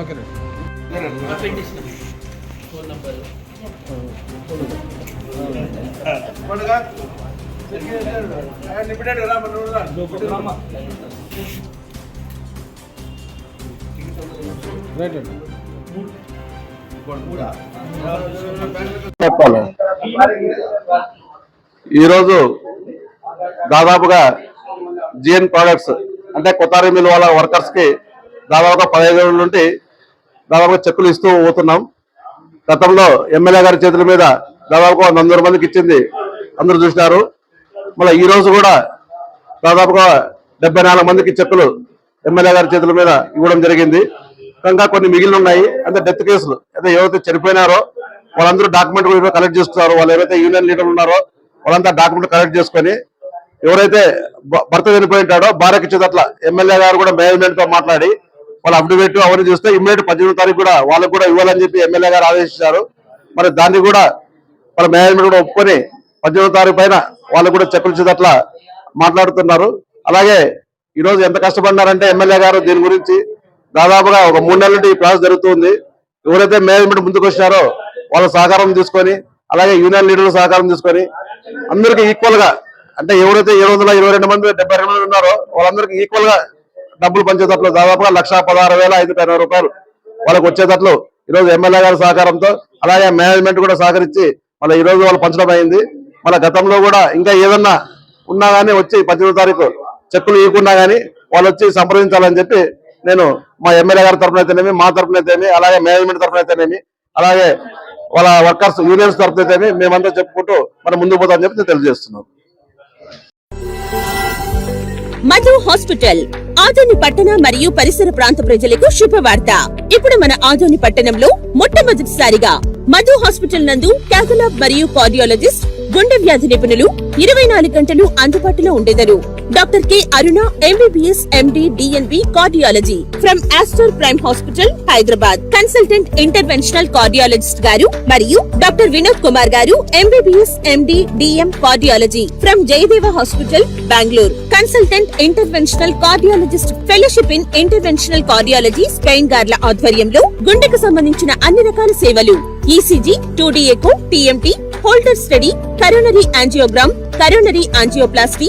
Okay appendix phone number పండుగ limited రా మన రైట్ అండి చెప్పాలి. ఈరోజు దాదాపుగా జిఎన్ ప్రొడక్ట్స్ అంటే కొత్తారి మిల్ వాళ్ళ వర్కర్స్కి దాదాపుగా పదహైదు రోజుల నుండి దాదాపుగా చెక్కులు ఇస్తూ పోతున్నాం. గతంలో ఎమ్మెల్యే గారి చేతుల మీద దాదాపుగా వంద మందికి ఇచ్చింది అందరూ చూసినారు. మళ్ళీ ఈ రోజు కూడా దాదాపుగా డెబ్బై నాలుగు మందికి చెక్కులు ఎమ్మెల్యే గారి చేతుల మీద ఇవ్వడం జరిగింది. ఇంకా కొన్ని మిగిలిన ఉన్నాయి అంటే డెత్ కేసులు. అయితే ఎవరైతే చనిపోయినారో వాళ్ళందరూ డాక్యుమెంట్ కూడా కలెక్ట్ చేస్తున్నారు. వాళ్ళు ఎవరైతే యూనియన్ లీడర్లు ఉన్నారో వాళ్ళంతా డాక్యుమెంట్ కలెక్ట్ చేసుకొని ఎవరైతే భ- భర్త చనిపోయి ఉంటాడో భార్యకి ఇచ్చేదట్ల ఎమ్మెల్యే గారు కూడా మేనేజ్మెంట్తో మాట్లాడి వాళ్ళ అప్డేట్ అవన్నీ చూస్తే ఇమ్మీడియట్ పద్దెనిమిది తారీఖు కూడా వాళ్ళకు కూడా ఇవ్వాలని చెప్పి ఎమ్మెల్యే గారు ఆదేశించారు. మరి దాన్ని కూడా వాళ్ళ మేనేజ్మెంట్ కూడా ఒప్పుకొని పద్దెనిమిది తారీఖు పైన వాళ్ళకు కూడా చెప్పులు ఇచ్చేదట్లా మాట్లాడుతున్నారు. అలాగే ఈరోజు ఎంత కష్టపడినారంటే ఎమ్మెల్యే గారు దీని గురించి దాదాపుగా ఒక మూడు నెలల నుండి ఈ ప్రాసెస్ జరుగుతుంది. ఎవరైతే మేనేజ్మెంట్ ముందుకు వచ్చినారో వాళ్ళ సహకారం తీసుకొని అలాగే యూనియన్ లీడర్ల సహకారం తీసుకొని అందరికీ ఈక్వల్గా అంటే ఎవరైతే ఏడు వందల ఇరవై రెండు మంది డెబ్బై రెండు మంది ఉన్నారో వాళ్ళందరికీ ఈక్వల్గా డబ్బులు పంచేటట్లు దాదాపుగా లక్ష పదహారు వేల ఐదు ఎనభై రూపాయలు వాళ్ళకి వచ్చేటట్లు ఈరోజు ఎమ్మెల్యే గారి సహకారంతో అలాగే మేనేజ్మెంట్ కూడా సహకరించి మళ్ళీ ఈరోజు వాళ్ళు పంచడం అయింది. మళ్ళీ గతంలో కూడా ఇంకా ఏదన్నా ఉన్నా కానీ వచ్చి పద్దెనిమిది తారీఖు చెక్కులు ఇవ్వకుండా కానీ వాళ్ళు వచ్చి సంప్రదించాలని చెప్పి నేను మా ఎమ్మెల్యే గారి తరఫున అయితేనేమి మా తరఫున అయితేనేమి అలాగే మేనేజ్మెంట్ తరఫున అయితేనేమి అలాగే వాళ్ళ వర్కర్స్ యూనియన్స్ తరఫున అయితేనేమి మేమంతా చెప్పుకుంటూ మనం ముందుకు పోతామని చెప్పి నేను తెలియజేస్తున్నాం మధు హాస్పిటల్ ఆదోని పట్టణ మరియు పరిసర ప్రాంత ప్రజలకు శుభవార్త. ఇప్పుడు మన ఆదోని పట్టణంలో మొట్టమొదటిసారిగా మధు హాస్పిటల్ నందు క్యాథలాబ్ మరియు కార్డియాలజిస్ట్ గుండె వ్యాధి నిపుణులు ఇరవై నాలుగు గంటలు అందుబాటులో ఉండేదరు. Doctor K Aruna MBBS MD DNB cardiology from Aster Prime hospital Hyderabad. Consultant interventional cardiologist గారు మరియు డాక్టర్ వినోద్ కుమార్ గారు MBBS MD DM cardiology from Jayadeva hospital Bengaluru. Consultant interventional cardiologist fellowship in interventional cardiology Spain గార్ల ఆధ్వర్యంలో గుండెకు సంబంధించిన అన్ని రకాల సేవలు ECG two echo TMT holter study coronary angiogram coronary angioplasty